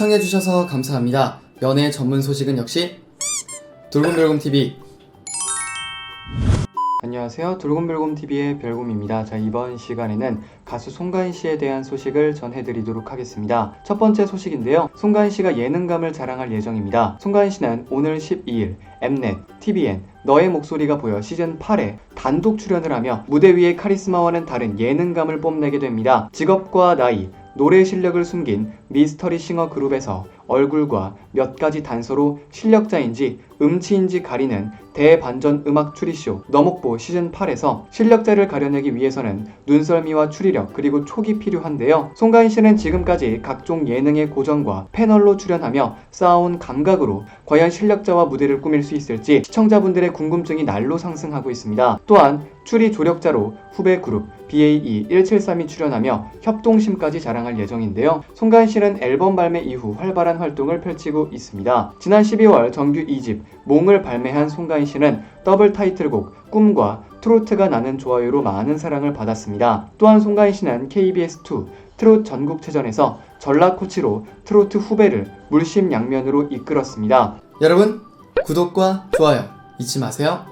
시청해주셔서 감사합니다. 연애 전문 소식은 역시 돌곰돌곰TV 안녕하세요. 돌곰돌곰TV의 별곰입니다. 자, 이번 시간에는 가수 송가인 씨에 대한 소식을 전해드리도록 하겠습니다. 첫 번째 소식인데요. 송가인 씨가 예능감을 자랑할 예정입니다. 송가인 씨는 오늘 12일 엠넷, TVN, 너의 목소리가 보여 시즌 8에 단독 출연을 하며 무대 위의 카리스마와는 다른 예능감을 뽐내게 됩니다. 직업과 나이, 노래 실력을 숨긴 미스터리 싱어 그룹에서 얼굴과 몇 가지 단서로 실력자인지 음치인지 가리는 대반전 음악 추리쇼 너목보 시즌 8에서 실력자를 가려내기 위해서는 눈썰미와 추리력 그리고 촉이 필요한데요. 송가인 씨는 지금까지 각종 예능의 고정과 패널로 출연하며 쌓아온 감각으로 과연 실력자와 무대를 꾸밀 수 있을지 시청자분들의 궁금증이 날로 상승하고 있습니다. 또한 추리 조력자로 후배 그룹 BAE 173이 출연하며 협동심까지 자랑할 예정인데요. 송가인 씨는 앨범 발매 이후 활발한 활동을 펼치고 있습니다. 지난 12월 정규 2집 몽을 발매한 송가인 씨는 더블 타이틀곡 꿈과 트로트가 나는 좋아요로 많은 사랑을 받았습니다. 또한 송가인 씨는 KBS2 트롯 전국체전에서 전라 코치로 트로트 후배를 물심양면으로 이끌었습니다. 여러분 구독과 좋아요 잊지 마세요.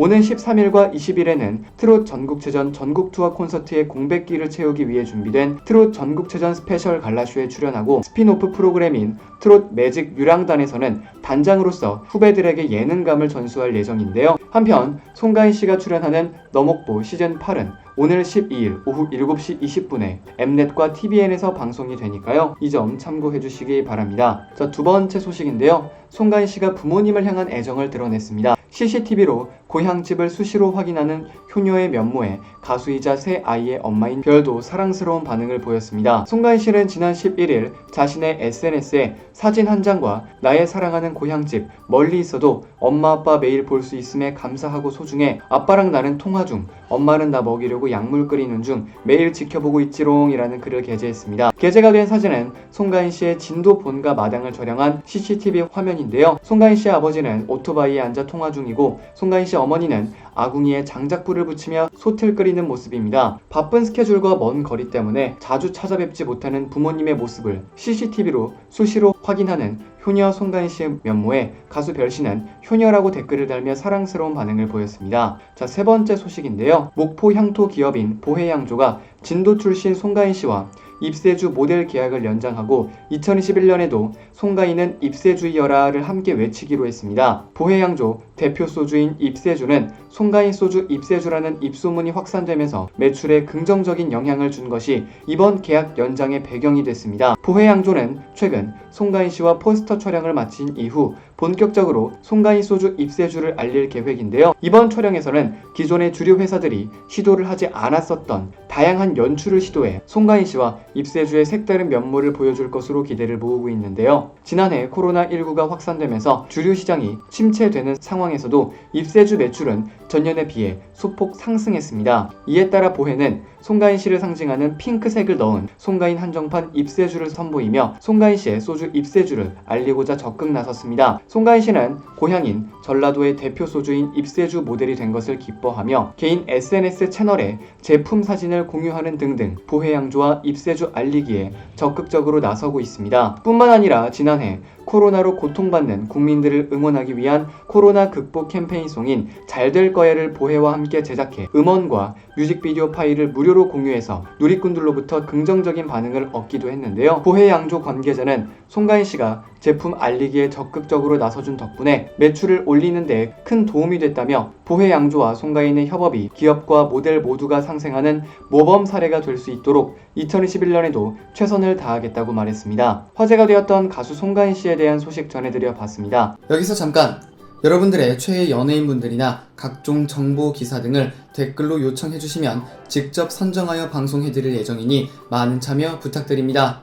오는 13일과 20일에는 트롯 전국체전 전국 투어 콘서트의 공백기를 채우기 위해 준비된 트롯 전국체전 스페셜 갈라쇼에 출연하고 스피노프 프로그램인 트롯 매직 유랑단에서는 단장으로서 후배들에게 예능감을 전수할 예정인데요. 한편 송가인 씨가 출연하는 너목보 시즌 8은 오늘 12일 오후 7시 20분에 엠넷과 TVN에서 방송이 되니까요. 이 점 참고해 주시기 바랍니다. 자, 두 번째 소식인데요. 송가인 씨가 부모님을 향한 애정을 드러냈습니다. CCTV로 고향집을 수시로 확인하는 효녀의 면모에 가수이자 새 아이의 엄마인 별도 사랑스러운 반응을 보였습니다. 송가인 씨는 지난 11일 자신의 SNS에 사진 한 장과 나의 사랑하는 고향집 멀리 있어도 엄마 아빠 매일 볼 수 있음에 감사하고 소중해 아빠랑 나는 통화 중 엄마는 나 먹이려고 약물 끓이는 중 매일 지켜보고 있지롱이라는 글을 게재했습니다. 게재가 된 사진은 송가인 씨의 진도 본가 마당을 촬영한 CCTV 화면인데요. 송가인 씨의 아버지는 오토바이에 앉아 통화 중이고 송가인 씨 어머니는 아궁이에 장작불을 붙이며 소틀 끓이는 모습입니다. 바쁜 스케줄과 먼 거리 때문에 자주 찾아뵙지 못하는 부모님의 모습을 CCTV로 수시로 확인하는 효녀 송가인 씨의 면모에 가수 별 씨는 효녀라고 댓글을 달며 사랑스러운 반응을 보였습니다. 자, 세 번째 소식인데요. 목포 향토 기업인 보혜양조가 진도 출신 송가인 씨와 입세주 모델 계약을 연장하고 2021년에도 송가인은 입세주의여라를 함께 외치기로 했습니다. 보혜양조 대표 소주인 입세주는 송가인 소주 입세주라는 입소문이 확산되면서 매출에 긍정적인 영향을 준 것이 이번 계약 연장의 배경이 됐습니다. 보혜양조는 최근 송가인 씨와 포스터 촬영을 마친 이후 본격적으로 송가인 소주 입세주를 알릴 계획인데요. 이번 촬영에서는 기존의 주류 회사들이 시도를 하지 않았었던 다양한 연출을 시도해 송가인 씨와 입세주의 색다른 면모를 보여줄 것으로 기대를 모으고 있는데요. 지난해 코로나19가 확산되면서 주류 시장이 침체되는 상황에서도 입세주 매출은 전년에 비해 소폭 상승했습니다. 이에 따라 보혜는 송가인 씨를 상징하는 핑크색을 넣은 송가인 한정판 입세주를 선보이며 송가인 씨의 소주 입세주를 알리고자 적극 나섰습니다. 송가인 씨는 고향인 전라도의 대표 소주인 입세주 모델이 된 것을 기뻐하며 개인 SNS 채널에 제품 사진을 공유하는 등등 보혜 양조와 입세주 알리기에 적극적으로 나서고 있습니다. 뿐만 아니라 지난해 코로나로 고통받는 국민들을 응원하기 위한 코로나 극복 캠페인송인 잘 될 거야를 보혜와 함께 제작해 음원과 뮤직비디오 파일을 무료로 공유해서 누리꾼들로부터 긍정적인 반응을 얻기도 했는데요. 보혜 양조 관계자는 송가인 씨가 제품 알리기에 적극적으로 나서준 덕분에 매출을 올리는 데 큰 도움이 됐다며 보혜 양조와 송가인의 협업이 기업과 모델 모두가 상생하는 모범 사례가 될 수 있도록 2021년에도 최선을 다하겠다고 말했습니다. 화제가 되었던 가수 송가인 씨에 대한 소식 전해드려 봤습니다. 여기서 잠깐 여러분들의 최애 연예인분들이나 각종 정보 기사 등을 댓글로 요청해 주시면 직접 선정하여 방송해 드릴 예정이니 많은 참여 부탁드립니다.